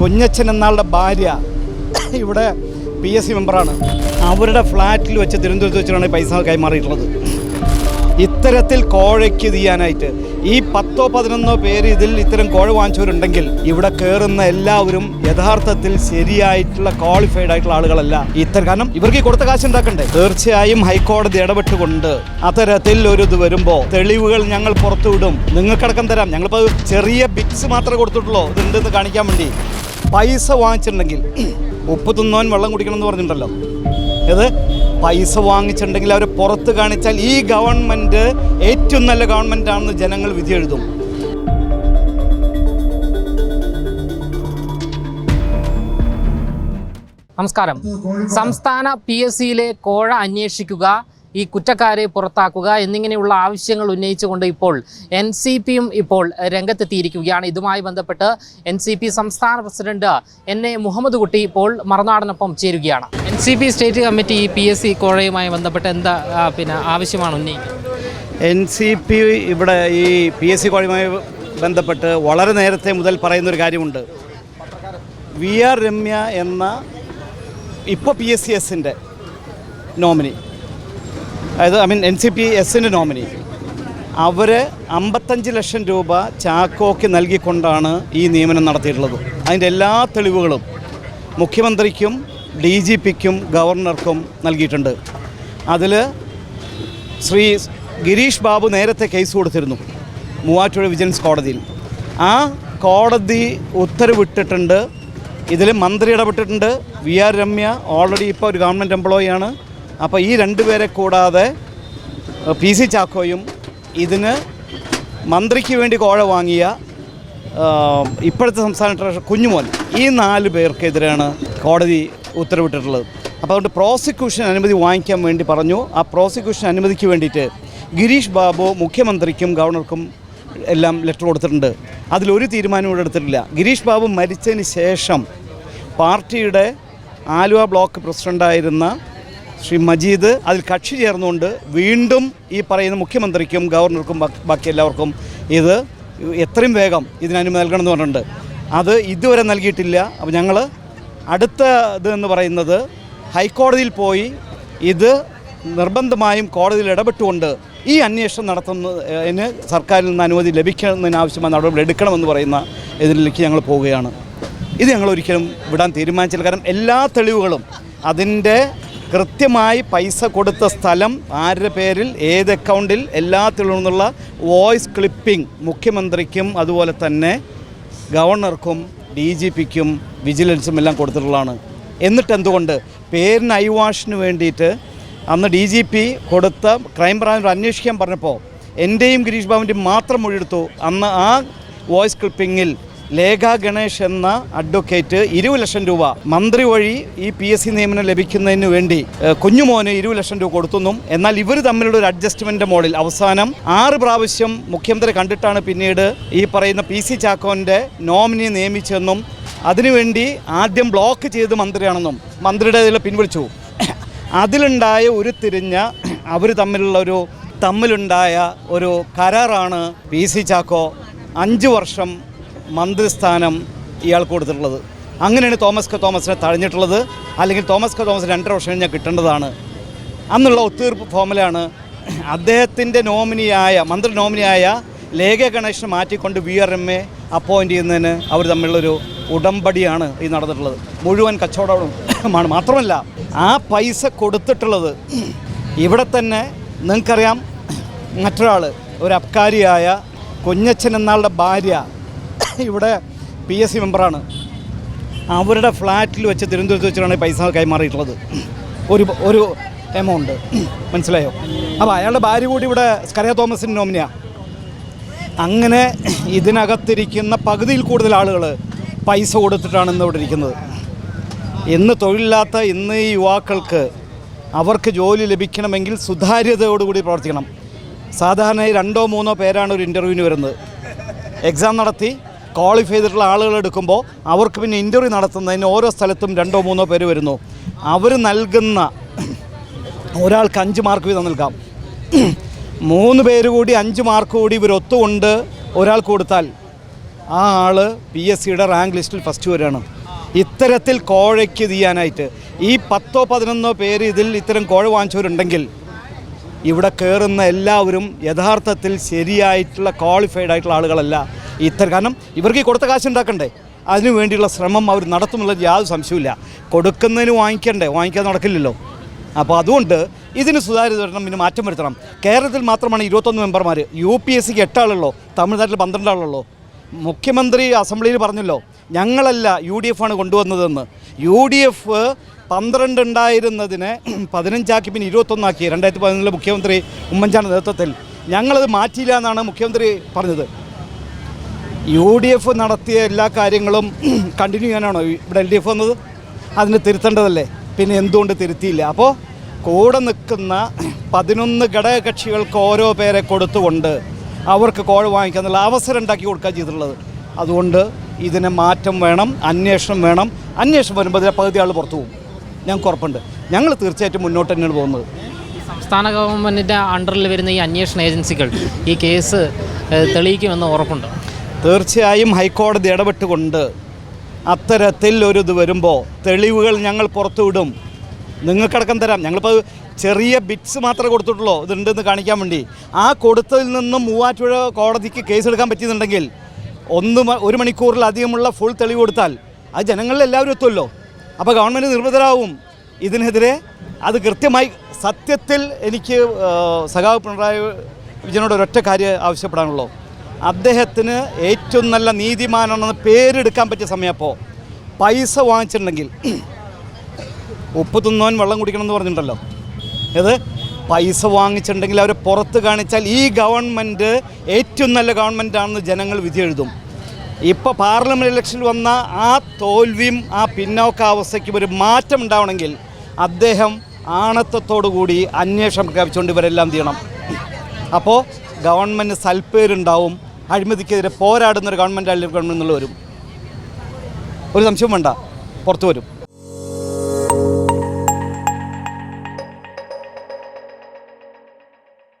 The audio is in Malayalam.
കുഞ്ഞച്ചൻ എന്നാളുടെ ഭാര്യ ഇവിടെ പി എസ് സി മെമ്പറാണ് അവരുടെ ഫ്ലാറ്റിൽ വെച്ച് തിരുവനന്തപുരത്ത് വെച്ചാണ് ഈ പൈസ കൈമാറിയിട്ടുള്ളത്. ഇത്തരത്തിൽ കോഴയ്ക്ക് ചെയ്യാനായിട്ട് ഈ പത്തോ പതിനൊന്നോ പേര് ഇതിൽ ഇത്തരം കോഴ വാങ്ങിച്ചവരുണ്ടെങ്കിൽ ഇവിടെ കയറുന്ന എല്ലാവരും യഥാർത്ഥത്തിൽ ശരിയായിട്ടുള്ള ക്വാളിഫൈഡ് ആയിട്ടുള്ള ആളുകളല്ല. ഇത്തരം കാരണം ഇവർക്ക് ഈ കൊടുത്ത കാശ് ഉണ്ടാക്കണ്ടേ? തീർച്ചയായും ഹൈക്കോടതി ഇടപെട്ടുകൊണ്ട് അത്തരത്തിൽ ഒരു ഇത് വരുമ്പോൾ തെളിവുകൾ ഞങ്ങൾ പുറത്തുവിടും. നിങ്ങൾക്കടക്കം തരാം. ഞങ്ങളിപ്പോൾ ചെറിയ ബിറ്റ്സ് മാത്രമേ കൊടുത്തിട്ടുള്ളൂ. ഇതുണ്ടെന്ന് കാണിക്കാൻ വേണ്ടി. പൈസ വാങ്ങിച്ചിട്ടുണ്ടെങ്കിൽ ഉപ്പ് തിന്നോൻ വെള്ളം കുടിക്കണം എന്ന് പറഞ്ഞിട്ടുണ്ടല്ലോ. ഇത് പൈസ വാങ്ങിച്ചിട്ടുണ്ടെങ്കിൽ അവർ പുറത്ത് കാണിച്ചാൽ ഈ ഗവൺമെന്റ് ഏറ്റവും നല്ല ഗവൺമെന്റ് ആണെന്ന് ജനങ്ങൾ വിധി എഴുതും. നമസ്കാരം. സംസ്ഥാന പി എസ് സിയിലെ കോഴ അന്വേഷിക്കുക ഈ കുറ്റക്കാരെ പുറത്താക്കുക എന്നിങ്ങനെയുള്ള ആവശ്യങ്ങൾ ഉന്നയിച്ചുകൊണ്ട് ഇപ്പോൾ എൻ സി പിയും ഇപ്പോൾ രംഗത്തെത്തിയിരിക്കുകയാണ്. ഇതുമായി ബന്ധപ്പെട്ട് എൻ സി പി സംസ്ഥാന president N A Muhammad Kutty ഇപ്പോൾ മറുനാടനൊപ്പം ചേരുകയാണ്. N C P state committee ഈ പി എസ് സി കോഴയുമായി ബന്ധപ്പെട്ട് എന്താ പിന്നെ ആവശ്യമാണ് ഉന്നയിക്കുന്നത്? എൻ സി പി ഇവിടെ ഈ പി എസ് സി കോഴയുമായി ബന്ധപ്പെട്ട് വളരെ നേരത്തെ മുതൽ പറയുന്നൊരു കാര്യമുണ്ട്. വി ആർ രമ്യ എന്ന ഇപ്പോൾ പി എസ് സി എസിന്റെ നോമിനി. അതായത് I mean N C P എസിന്റെ നോമിനി അവർ അമ്പത്തഞ്ച് ലക്ഷം രൂപ ചാക്കോക്ക് നൽകിക്കൊണ്ടാണ് ഈ നിയമനം നടത്തിയിട്ടുള്ളത്. അതിന്റെ എല്ലാ തെളിവുകളും മുഖ്യമന്ത്രിക്കും ഡി ജി പിക്കും ഗവർണർക്കും നൽകിയിട്ടുണ്ട്. അതിൽ ശ്രീ ഗിരീഷ് ബാബു നേരത്തെ കേസ് കൊടുത്തിരുന്നു മൂവാറ്റുപുഴ വിജിലൻസ് കോടതിയിൽ. ആ കോടതി ഉത്തരവിട്ടിട്ടുണ്ട് ഇതിൽ മന്ത്രി ഇടപെട്ടിട്ടുണ്ട്. വി ആർ രമ്യ ഓൾറെഡി ഇപ്പോൾ ഒരു ഗവൺമെന്റ് എംപ്ലോയി ആണ്. അപ്പോൾ ഈ രണ്ടുപേരെ കൂടാതെ പി സി ചാക്കോയും ഇതിന് മന്ത്രിക്ക് വേണ്ടി കോഴ വാങ്ങിയ ഇപ്പോഴത്തെ സംസ്ഥാന ട്രഷർ കുഞ്ഞുമോൻ. ഈ നാല് പേർക്കെതിരെയാണ് കോടതി ഉത്തരവിട്ടിട്ടുള്ളത്. അപ്പോൾ അതുകൊണ്ട് പ്രോസിക്യൂഷൻ അനുമതി വാങ്ങിക്കാൻ വേണ്ടി പറഞ്ഞു. ആ പ്രോസിക്യൂഷൻ അനുമതിക്ക് വേണ്ടിയിട്ട് ഗിരീഷ് ബാബു മുഖ്യമന്ത്രിക്കും ഗവർണർക്കും എല്ലാം ലെറ്റർ കൊടുത്തിട്ടുണ്ട്. അതിലൊരു തീരുമാനവും ഇവിടെ എടുത്തിട്ടില്ല. ഗിരീഷ് ബാബു മരിച്ചതിന് ശേഷം പാർട്ടിയുടെ ആലുവ ബ്ലോക്ക് പ്രസിഡന്റായിരുന്ന ശ്രീ മജീദ് അതിൽ കക്ഷി ചേർന്നുകൊണ്ട് വീണ്ടും ഈ പറയുന്ന മുഖ്യമന്ത്രിക്കും ഗവർണർക്കും ബാക്കി എല്ലാവർക്കും ഇത് എത്രയും വേഗം ഇതിന് അനുമതി നൽകണമെന്ന് പറഞ്ഞിട്ടുണ്ട്. അത് ഇതുവരെ നൽകിയിട്ടില്ല. അപ്പോൾ ഞങ്ങൾ അടുത്ത ഇത് എന്ന് പറയുന്നത് ഹൈക്കോടതിയിൽ പോയി ഇത് നിർബന്ധമായും കോടതിയിൽ ഇടപെട്ടുകൊണ്ട് ഈ അന്വേഷണം നടത്തുന്നതിന് സർക്കാരിൽ നിന്ന് അനുമതി ലഭിക്കുന്നതിനാവശ്യമായ നടപടികൾ നടപടി എടുക്കണമെന്ന് പറയുന്ന ഇതിലേക്ക് ഞങ്ങൾ പോവുകയാണ്. ഇത് ഞങ്ങൾ ഒരിക്കലും വിടാൻ തീരുമാനിച്ചില്ല. കാരണം എല്ലാ തെളിവുകളും അതിന്റെ കൃത്യമായി പൈസ കൊടുത്ത സ്ഥലം ആരുടെ പേരിൽ ഏത് അക്കൗണ്ടിൽ എല്ലാത്തിലും നിന്നുള്ള വോയിസ് ക്ലിപ്പിംഗ് മുഖ്യമന്ത്രിക്കും അതുപോലെ തന്നെ ഗവർണർക്കും ഡി ജി പിക്കും വിജിലൻസും എല്ലാം കൊടുത്തിട്ടുള്ളതാണ്. എന്നിട്ട് എന്തുകൊണ്ട്? പേരിന് ഐവാഷിന് വേണ്ടിയിട്ട് അന്ന് ഡി ജി പി കൊടുത്ത ക്രൈംബ്രാഞ്ച് അന്വേഷിക്കാൻ പറഞ്ഞപ്പോൾ എന്റെയും ഗിരീഷ് ബാബുവിന്റെയും മാത്രം മൊഴിയെടുത്തു. അന്ന് ആ വോയിസ് ക്ലിപ്പിങ്ങിൽ ലേഖ ഗണേഷ് എന്ന അഡ്വക്കേറ്റ് ഇരുപത് ലക്ഷം രൂപ. മന്ത്രി വഴി ഈ പി എസ് സി നിയമനം ലഭിക്കുന്നതിന് വേണ്ടി കുഞ്ഞുമോന് ഇരുപത് ലക്ഷം രൂപ കൊടുത്തുന്നു എന്നാൽ ഇവർ തമ്മിലുള്ള ഒരു അഡ്ജസ്റ്റ്മെന്റ് മോഡിൽ അവസാനം ആറ് പ്രാവശ്യം മുഖ്യമന്ത്രി കണ്ടിട്ടാണ് പിന്നീട് ഈ പറയുന്ന പി സി ചാക്കോന്റെ നോമിനി നിയമിച്ചെന്നും അതിനുവേണ്ടി ആദ്യം ബ്ലോക്ക് ചെയ്ത് മന്ത്രിയാണെന്നും മന്ത്രിയുടെ ഇതിൽ പിൻവലിച്ചു. അതിലുണ്ടായ തിരിഞ്ഞ അവർ തമ്മിലുള്ള ഒരു തമ്മിലുണ്ടായ ഒരു കരാറാണ് പി സി ചാക്കോ അഞ്ച് വർഷം മന്ത്രിസ്ഥാനം ഇയാൾക്ക് കൊടുത്തിട്ടുള്ളത്. അങ്ങനെയാണ് തോമസ് കെ തോമസിനെ തഴഞ്ഞിട്ടുള്ളത്. അല്ലെങ്കിൽ തോമസ് കെ തോമസ് രണ്ടര വർഷം കഴിഞ്ഞാൽ കിട്ടേണ്ടതാണ് അന്നുള്ള ഒത്തുതീർപ്പ് ഫോമിലാണ് അദ്ദേഹത്തിന്റെ നോമിനിയായ മന്ത്രി നോമിനിയായ ലേഖ ഗണേഷിനെ മാറ്റിക്കൊണ്ട് V R M A appoint ചെയ്യുന്നതിന് അവർ തമ്മിലുള്ളൊരു ഉടമ്പടിയാണ് ഈ നടന്നിട്ടുള്ളത്. മുഴുവൻ കച്ചവടമാണ് മാത്രമല്ല ആ പൈസ കൊടുത്തിട്ടുള്ളത് ഇവിടെ തന്നെ നിങ്ങൾക്കറിയാം. മറ്റൊരാൾ ഒരു അബ്കാരിയായ കുഞ്ഞച്ചൻ എന്നാളുടെ ഭാര്യ ഇവിടെ പി എസ് സി മെമ്പറാണ് അവരുടെ ഫ്ലാറ്റിൽ വെച്ച് തിരുവനന്തപുരത്ത് വെച്ചിട്ടാണ് പൈസ കൈമാറിയിട്ടുള്ളത്. ഒരു ഒരു എമൗണ്ട് മനസ്സിലായോ? അപ്പോൾ അയാളുടെ ഭാര്യ കൂടി ഇവിടെ സ്കറിയ തോമസിന്റെ നോമിനിയാണ് അങ്ങനെ ഇതിനകത്തിരിക്കുന്ന പകുതിയിൽ കൂടുതൽ ആളുകൾ പൈസ കൊടുത്തിട്ടാണ് ഇന്ന് ഇവിടെ ഇരിക്കുന്നത്. ഇന്ന് തൊഴിലില്ലാത്ത ഇന്ന് ഈ യുവാക്കൾക്ക് അവർക്ക് ജോലി ലഭിക്കണമെങ്കിൽ സുതാര്യതയോടുകൂടി പ്രവർത്തിക്കണം. സാധാരണ രണ്ടോ മൂന്നോ പേരാണ് ഒരു ഇന്റർവ്യൂവിന് വരുന്നത്. എക്സാം നടത്തി ക്വാളിഫൈ ചെയ്തിട്ടുള്ള ആളുകൾ എടുക്കുമ്പോൾ അവർക്ക് പിന്നെ ഇന്റർവ്യൂ നടത്തുന്നതിന് ഓരോ സ്ഥലത്തും രണ്ടോ മൂന്നോ പേര് വരുന്നു. അവർ നൽകുന്ന ഒരാൾക്ക് അഞ്ച് മാർക്ക് വീതം നൽകാം. മൂന്ന് പേര് കൂടി അഞ്ച് മാർക്ക് കൂടി ഇവർ ഒത്തുകൊണ്ട് ഒരാൾക്ക് കൊടുത്താൽ ആ ആൾ പി എസ് സിയുടെ റാങ്ക് ലിസ്റ്റിൽ ഫസ്റ്റ് വരികയാണ്. ഇത്തരത്തിൽ കോഴയ്ക്ക് ചെയ്യാനായിട്ട് ഈ പത്തോ പതിനൊന്നോ പേര് ഇതിൽ ഇത്തരം കോഴ വാങ്ങിച്ചവരുണ്ടെങ്കിൽ ഇവിടെ കയറുന്ന എല്ലാവരും യഥാർത്ഥത്തിൽ ശരിയായിട്ടുള്ള ക്വാളിഫൈഡ് ആയിട്ടുള്ള ആളുകളല്ല. ഇത്തരം കാരണം ഇവർക്ക് കൊടുത്ത കാശ് ഉണ്ടാക്കണ്ടേ? അതിനു വേണ്ടിയുള്ള ശ്രമം അവർ നടത്തുമെന്നുള്ളത് യാതൊരു സംശയമില്ല കൊടുക്കുന്നതിന് വാങ്ങിക്കണ്ടേ? വാങ്ങിക്കാൻ നടക്കില്ലല്ലോ. അപ്പോൾ അതുകൊണ്ട് ഇതിന് സുതാര്യത വരണം പിന്നെ മാറ്റം വരുത്തണം. കേരളത്തിൽ മാത്രമാണ് ഇരുപത്തൊന്ന് മെമ്പർമാർ യു പി എസ് സിക്ക് എട്ടാളുള്ളൂ. തമിഴ്നാട്ടിൽ പന്ത്രണ്ട് ആളുള്ളൂ മുഖ്യമന്ത്രി അസംബ്ലിയിൽ പറഞ്ഞല്ലോ ഞങ്ങളല്ല യു ഡി എഫാണ് കൊണ്ടുവന്നതെന്ന്. യു ഡി എഫ് പന്ത്രണ്ട് ഉണ്ടായിരുന്നതിനെ പതിനഞ്ചാക്കി പിന്നെ ഇരുപത്തൊന്നാക്കി. രണ്ടായിരത്തി പതിനൊന്നിലെ മുഖ്യമന്ത്രി ഉമ്മൻചാണ്ടി നേതൃത്വത്തിൽ. ഞങ്ങളത് മാറ്റിയില്ല എന്നാണ് മുഖ്യമന്ത്രി പറഞ്ഞത്. യു ഡി എഫ് നടത്തിയ എല്ലാ കാര്യങ്ങളും കണ്ടിന്യൂ ചെയ്യാനാണോ? ഇവിടെ എൽ ഡി എഫ് വന്നത്? അതിന് തിരുത്തേണ്ടതല്ലേ? പിന്നെ എന്തുകൊണ്ട് തിരുത്തിയില്ല? അപ്പോൾ കൂടെ നിൽക്കുന്ന പതിനൊന്ന് ഘടകകക്ഷികൾക്ക് ഓരോ പേരെ കൊടുത്തുകൊണ്ട് അവർക്ക് കോഴ വാങ്ങിക്കാന്നുള്ള അവസരം ഉണ്ടാക്കി കൊടുക്കുക ചെയ്തിട്ടുള്ളത്. അതുകൊണ്ട് ഇതിന് മാറ്റം വേണം അന്വേഷണം വേണം. അന്വേഷണം വരുമ്പോൾ ഇതിലെ പകുതി ആൾ പുറത്തു പോകും. ഞങ്ങൾക്ക് ഉറപ്പുണ്ട്. ഞങ്ങൾ തീർച്ചയായിട്ടും മുന്നോട്ട് തന്നെയാണ് പോകുന്നത്. സംസ്ഥാന ഗവൺമെന്റിന്റെ അണ്ടറിൽ വരുന്ന ഈ അന്വേഷണ ഏജൻസികൾ ഈ കേസ് തെളിയിക്കുമെന്ന് ഉറപ്പുണ്ട്. തീർച്ചയായും ഹൈക്കോടതി ഇടപെട്ടുകൊണ്ട് അത്തരത്തിൽ ഒരു ഇത് വരുമ്പോൾ തെളിവുകൾ ഞങ്ങൾ പുറത്തുവിടും നിങ്ങൾക്കടക്കം തരാം. ഞങ്ങളിപ്പോൾ ചെറിയ ബിറ്റ്സ് മാത്രമേ കൊടുത്തിട്ടുള്ളൂ. ഇതുണ്ടെന്ന് കാണിക്കാൻ വേണ്ടി. ആ കൊടുത്തതിൽ നിന്നും മൂവാറ്റുപുഴ കോടതിക്ക് കേസ് എടുക്കാൻ പറ്റിയെന്നുണ്ടെങ്കിൽ ഒന്ന് ഒരു മണിക്കൂറിലധികമുള്ള ഫുൾ തെളിവ് കൊടുത്താൽ അത് ജനങ്ങളിൽ എല്ലാവരും എത്തുമല്ലോ. അപ്പോൾ ഗവൺമെന്റ് നിർബന്ധരാകും ഇതിനെതിരെ അത് കൃത്യമായി സത്യത്തിൽ എനിക്ക് സഖാവ് പിണറായി വിജയനോട് ഒരൊറ്റ കാര്യം ആവശ്യപ്പെടാനുള്ളൂ. അദ്ദേഹത്തിന് ഏറ്റവും നല്ല നീതിമാനാണെന്ന് പേരെടുക്കാൻ പറ്റിയ സമയം അപ്പോൾ പൈസ വാങ്ങിച്ചിട്ടുണ്ടെങ്കിൽ ഉപ്പ് തിന്നവൻ വെള്ളം കുടിക്കണം എന്ന് പറഞ്ഞിട്ടുണ്ടല്ലോ. ഇത് പൈസ വാങ്ങിച്ചിട്ടുണ്ടെങ്കിൽ അവരെ പുറത്ത് കാണിച്ചാൽ ഈ ഗവൺമെന്റ് ഏറ്റവും നല്ല ഗവൺമെന്റാണെന്ന് ജനങ്ങൾ വിധി എഴുതും. ഇപ്പോൾ പാർലമെന്റ് ഇലക്ഷനിൽ വന്ന ആ തോൽവിയും ആ പിന്നോക്കാവസ്ഥയ്ക്കും ഒരു മാറ്റം ഉണ്ടാവണമെങ്കിൽ അദ്ദേഹം ആണത്തത്തോടു കൂടി അന്വേഷണം പ്രഖ്യാപിച്ചുകൊണ്ട് ഇവരെല്ലാം ചെയ്യണം. അപ്പോൾ ഗവൺമെന്റ് സൽപ്പേരുണ്ടാവും അഴിമതിക്കെതിരെ പോരാടുന്ന ഒരു ഗവൺമെന്റ് അല്ലെങ്കിൽ ഗവൺമെന്റ് എന്നുള്ളവരും ഒരു സംശയം വേണ്ട. പുറത്തു വരും.